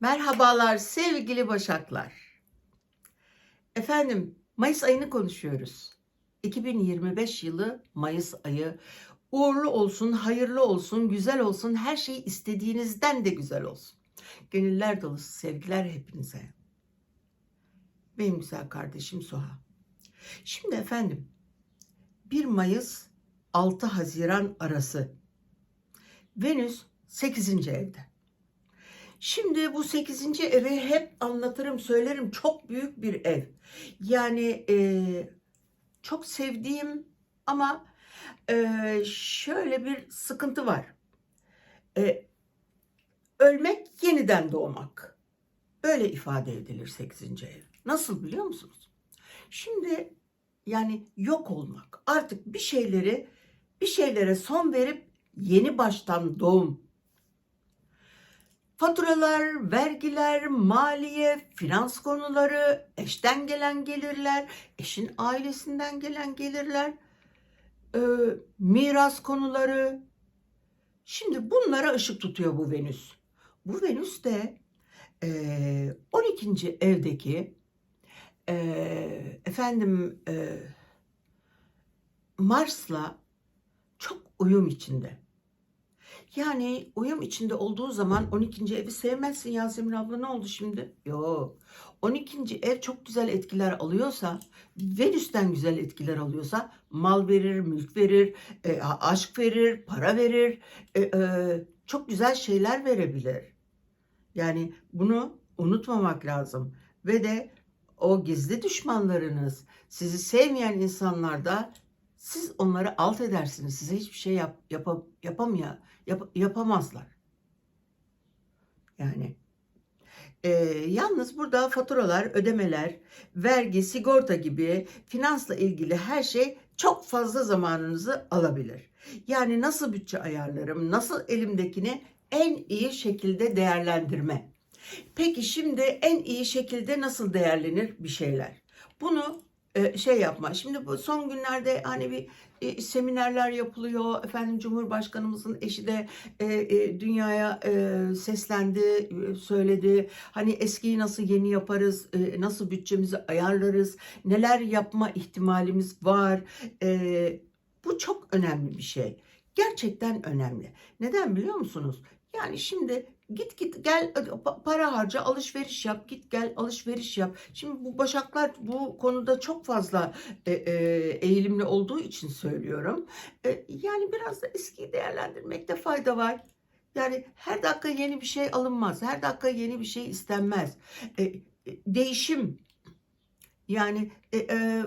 Merhabalar sevgili Başaklar. Efendim Mayıs ayını konuşuyoruz. 2025 yılı Mayıs ayı. Uğurlu olsun, hayırlı olsun, güzel olsun, her şey istediğinizden de güzel olsun. Gönüller dolusu sevgiler hepinize. Benim güzel kardeşim Suha. Şimdi efendim 1 Mayıs 6 Haziran arası Venüs 8. evde. Şimdi bu 8. evi hep anlatırım, söylerim. Çok büyük bir ev. Yani e, çok sevdiğim ama e, şöyle bir sıkıntı var. E, ölmek, yeniden doğmak. Böyle ifade edilir 8. ev. Nasıl biliyor musunuz? Şimdi yani yok olmak. Artık bir şeyleri bir şeylere son verip yeni baştan doğum Faturalar, vergiler, maliye, finans konuları, eşten gelen gelirler, eşin ailesinden gelen gelirler, e, miras konuları. Şimdi bunlara ışık tutuyor bu Venüs. Bu Venüs de e, 12. evdeki e, efendim e, Mars'la çok uyum içinde. Yani uyum içinde olduğu zaman 12. evi sevmezsin Yasemin abla ne oldu şimdi? Yok. 12. ev çok güzel etkiler alıyorsa, Venüs'ten güzel etkiler alıyorsa mal verir, mülk verir, e, aşk verir, para verir, e, e, çok güzel şeyler verebilir. Yani bunu unutmamak lazım. Ve de o gizli düşmanlarınız, sizi sevmeyen insanlar da siz onları alt edersiniz. Size hiçbir şey yap, yap, yapamıyor, yap, yapamazlar. Yani e, yalnız burada faturalar, ödemeler, vergi, sigorta gibi finansla ilgili her şey çok fazla zamanınızı alabilir. Yani nasıl bütçe ayarlarım, nasıl elimdekini en iyi şekilde değerlendirme. Peki şimdi en iyi şekilde nasıl değerlenir bir şeyler? Bunu şey yapma. Şimdi bu son günlerde hani bir e, seminerler yapılıyor. Efendim Cumhurbaşkanımızın eşi de e, e, dünyaya seslendi, söyledi. Hani eskiyi nasıl yeni yaparız, nasıl bütçemizi ayarlarız, neler yapma ihtimalimiz var. Bu çok önemli bir şey. Gerçekten önemli. Neden biliyor musunuz? Yani şimdi git git gel para harca alışveriş yap git gel alışveriş yap. Şimdi bu başaklar bu konuda çok fazla e, e, eğilimli olduğu için söylüyorum. E, yani biraz da eskiyi değerlendirmekte fayda var. Yani her dakika yeni bir şey alınmaz. Her dakika yeni bir şey istenmez. E, e, değişim yani e, e,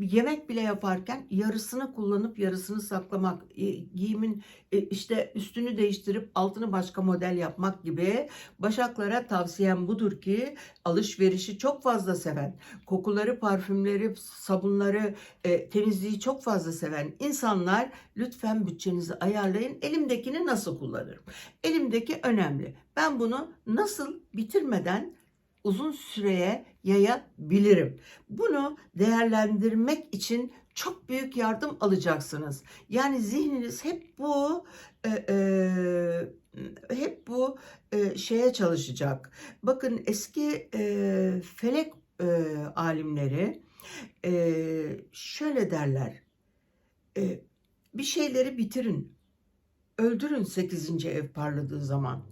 yemek bile yaparken yarısını kullanıp yarısını saklamak, e, giyimin e, işte üstünü değiştirip altını başka model yapmak gibi başaklara tavsiyem budur ki alışverişi çok fazla seven, kokuları, parfümleri, sabunları, e, temizliği çok fazla seven insanlar lütfen bütçenizi ayarlayın. Elimdekini nasıl kullanırım? Elimdeki önemli. Ben bunu nasıl bitirmeden uzun süreye yayabilirim. Bunu değerlendirmek için çok büyük yardım alacaksınız. Yani zihniniz hep bu e, e, hep bu e, şeye çalışacak. Bakın eski e, felek e, alimleri e, şöyle derler. E, bir şeyleri bitirin. Öldürün 8. ev parladığı zaman.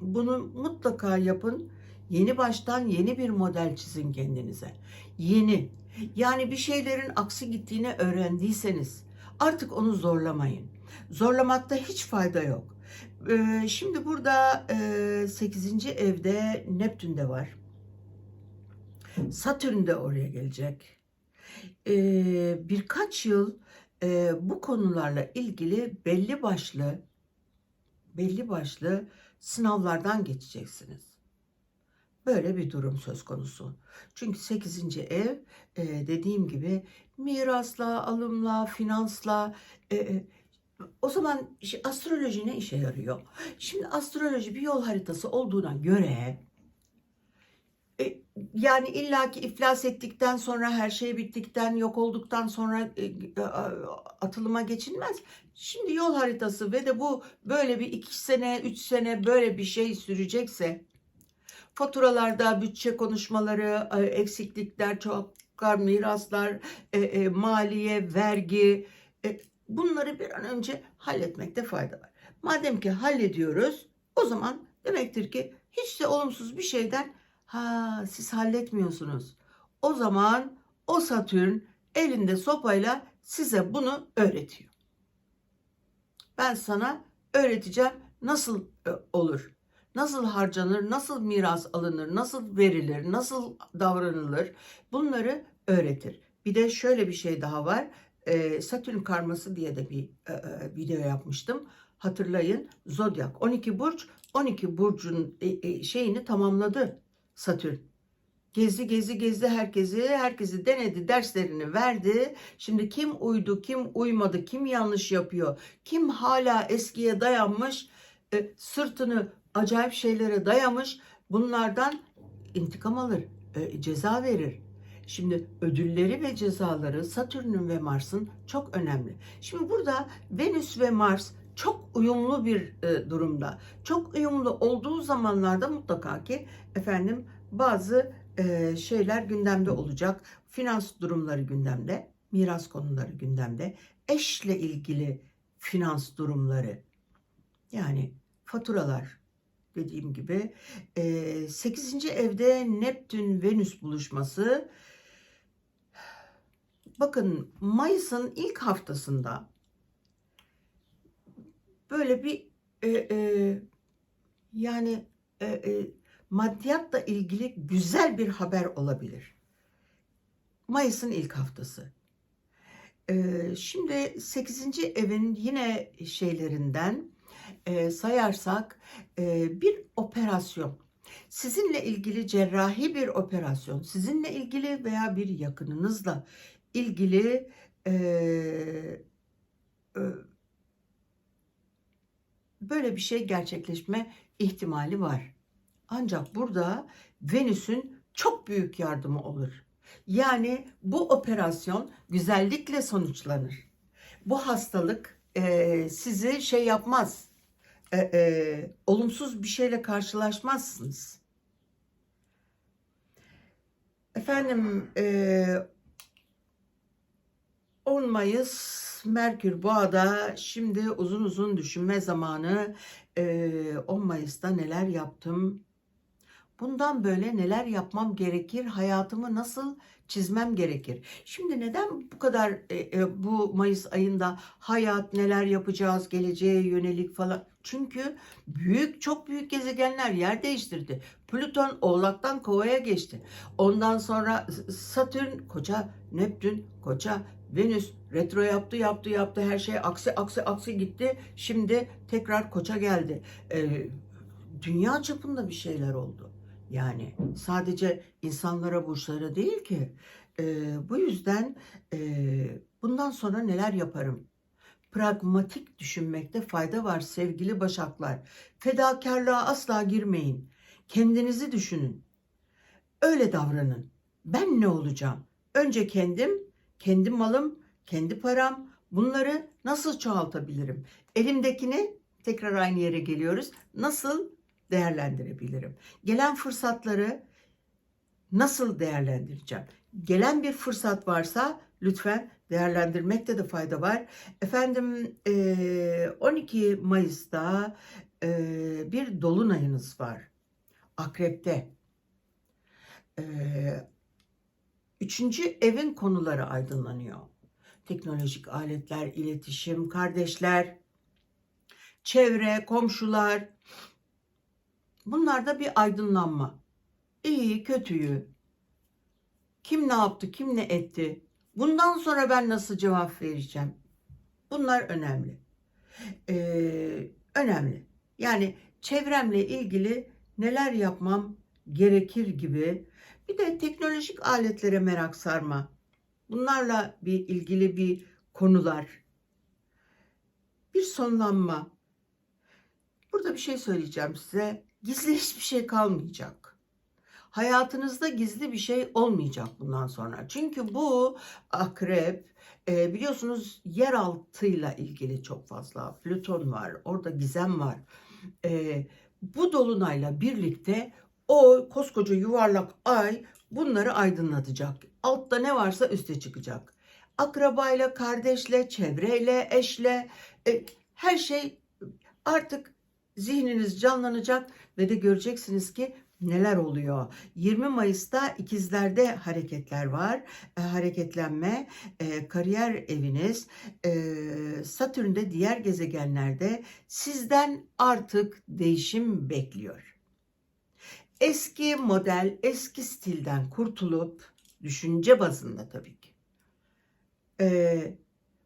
Bunu mutlaka yapın Yeni baştan yeni bir model çizin kendinize. Yeni. Yani bir şeylerin aksi gittiğini öğrendiyseniz artık onu zorlamayın. Zorlamakta hiç fayda yok. Ee, şimdi burada e, 8. evde Neptün de var. Satürn de oraya gelecek. Ee, birkaç yıl e, bu konularla ilgili belli başlı belli başlı sınavlardan geçeceksiniz. Böyle bir durum söz konusu. Çünkü 8. ev e, dediğim gibi mirasla, alımla, finansla e, e, o zaman astroloji ne işe yarıyor? Şimdi astroloji bir yol haritası olduğuna göre e, yani illaki iflas ettikten sonra her şey bittikten yok olduktan sonra e, e, atılıma geçilmez. Şimdi yol haritası ve de bu böyle bir iki sene üç sene böyle bir şey sürecekse Faturalarda bütçe konuşmaları, e, eksiklikler, çoklar, miraslar, e, e, maliye, vergi bunları bir an önce halletmekte fayda var. Madem ki hallediyoruz o zaman demektir ki hiç de olumsuz bir şeyden ha siz halletmiyorsunuz. O zaman o Satürn elinde sopayla size bunu öğretiyor. Ben sana öğreteceğim nasıl olur. Nasıl harcanır, nasıl miras alınır, nasıl verilir, nasıl davranılır bunları öğretir. Bir de şöyle bir şey daha var. Ee, Satürn karması diye de bir e, e, video yapmıştım. Hatırlayın zodyak 12 burç 12 burcun e, e, şeyini tamamladı Satürn. Gezdi gezdi gezdi herkesi, herkesi denedi, derslerini verdi. Şimdi kim uydu, kim uymadı, kim yanlış yapıyor, kim hala eskiye dayanmış, e, sırtını acayip şeylere dayamış, bunlardan intikam alır, e, ceza verir. Şimdi ödülleri ve cezaları Satürn'ün ve Mars'ın çok önemli. Şimdi burada Venüs ve Mars çok uyumlu bir e, durumda. Çok uyumlu olduğu zamanlarda mutlaka ki efendim bazı e, şeyler gündemde olacak. Finans durumları gündemde, miras konuları gündemde, eşle ilgili finans durumları. Yani faturalar dediğim gibi e, 8. evde Neptün Venüs buluşması bakın Mayıs'ın ilk haftasında böyle bir e, e, yani e, e, maddiyatla ilgili güzel bir haber olabilir. Mayıs'ın ilk haftası. Ee, şimdi 8. evin yine şeylerinden e, sayarsak e, bir operasyon. Sizinle ilgili cerrahi bir operasyon, sizinle ilgili veya bir yakınınızla ilgili e, e, böyle bir şey gerçekleşme ihtimali var. Ancak burada Venüs'ün çok büyük yardımı olur. Yani bu operasyon güzellikle sonuçlanır. Bu hastalık e, sizi şey yapmaz, e, e, olumsuz bir şeyle karşılaşmazsınız. Efendim e, 10 Mayıs Merkür Boğa'da şimdi uzun uzun düşünme zamanı. E, 10 Mayıs'ta neler yaptım? Bundan böyle neler yapmam gerekir? Hayatımı nasıl çizmem gerekir? Şimdi neden bu kadar e, e, bu Mayıs ayında hayat neler yapacağız, geleceğe yönelik falan? Çünkü büyük çok büyük gezegenler yer değiştirdi. Plüton Oğlak'tan Kova'ya geçti. Ondan sonra Satürn koca, Neptün koca, Venüs retro yaptı, yaptı, yaptı. Her şey aksi, aksi, aksi gitti. Şimdi tekrar koça geldi. Ee, dünya çapında bir şeyler oldu. Yani sadece insanlara, burçlara değil ki. Ee, bu yüzden e, bundan sonra neler yaparım? Pragmatik düşünmekte fayda var sevgili başaklar. Fedakarlığa asla girmeyin. Kendinizi düşünün. Öyle davranın. Ben ne olacağım? Önce kendim, kendi malım, kendi param. Bunları nasıl çoğaltabilirim? Elimdekini tekrar aynı yere geliyoruz. Nasıl değerlendirebilirim? Gelen fırsatları nasıl değerlendireceğim? Gelen bir fırsat varsa lütfen değerlendirmekte de fayda var. Efendim 12 Mayıs'ta bir dolunayınız var. Akrep'te. Üçüncü evin konuları aydınlanıyor. Teknolojik aletler, iletişim, kardeşler, çevre, komşular. Bunlarda bir aydınlanma. İyi, kötüyü. Kim ne yaptı, kim ne etti? Bundan sonra ben nasıl cevap vereceğim? Bunlar önemli. Ee, önemli. Yani çevremle ilgili neler yapmam gerekir gibi. Bir de teknolojik aletlere merak sarma. Bunlarla bir ilgili bir konular. Bir sonlanma. Burada bir şey söyleyeceğim size. Gizli hiçbir şey kalmayacak. Hayatınızda gizli bir şey olmayacak bundan sonra. Çünkü bu akrep e, biliyorsunuz yeraltıyla ilgili çok fazla. Plüton var, orada gizem var. E, bu dolunayla birlikte O koskoca yuvarlak ay bunları aydınlatacak. Altta ne varsa üste çıkacak. Akrabayla, kardeşle, çevreyle, eşle e, her şey artık zihniniz canlanacak ve de göreceksiniz ki neler oluyor. 20 Mayıs'ta ikizlerde hareketler var. E, hareketlenme, e, kariyer eviniz, e, Satürn'de diğer gezegenlerde sizden artık değişim bekliyor. Eski model, eski stilden kurtulup düşünce bazında tabii ki. e,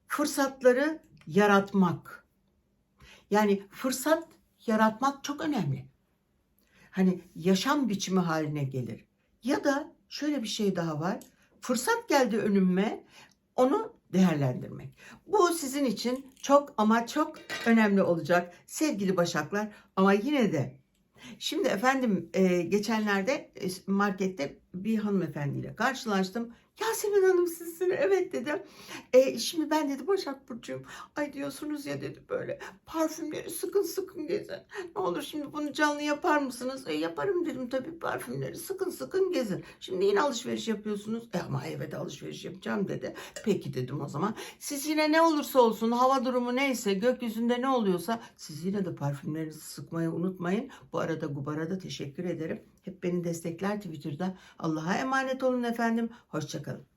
fırsatları yaratmak. Yani fırsat yaratmak çok önemli. Hani yaşam biçimi haline gelir. Ya da şöyle bir şey daha var. Fırsat geldi önüme, onu değerlendirmek. Bu sizin için çok ama çok önemli olacak sevgili Başaklar. Ama yine de şimdi efendim geçenlerde markette bir hanımefendiyle karşılaştım. Yasemin Hanım sizsiniz. Evet dedim. E, şimdi ben dedi Başak Burcu'yum. Ay diyorsunuz ya dedi böyle parfümleri sıkın sıkın gezin. Ne olur şimdi bunu canlı yapar mısınız? E, yaparım dedim tabii parfümleri sıkın sıkın gezin. Şimdi yine alışveriş yapıyorsunuz. E, ama evet alışveriş yapacağım dedi. Peki dedim o zaman. Siz yine ne olursa olsun hava durumu neyse gökyüzünde ne oluyorsa siz yine de parfümlerinizi sıkmayı unutmayın. Bu arada Gubar'a da teşekkür ederim. Hep beni destekler Twitter'da. Allah'a emanet olun efendim. Hoşçakalın.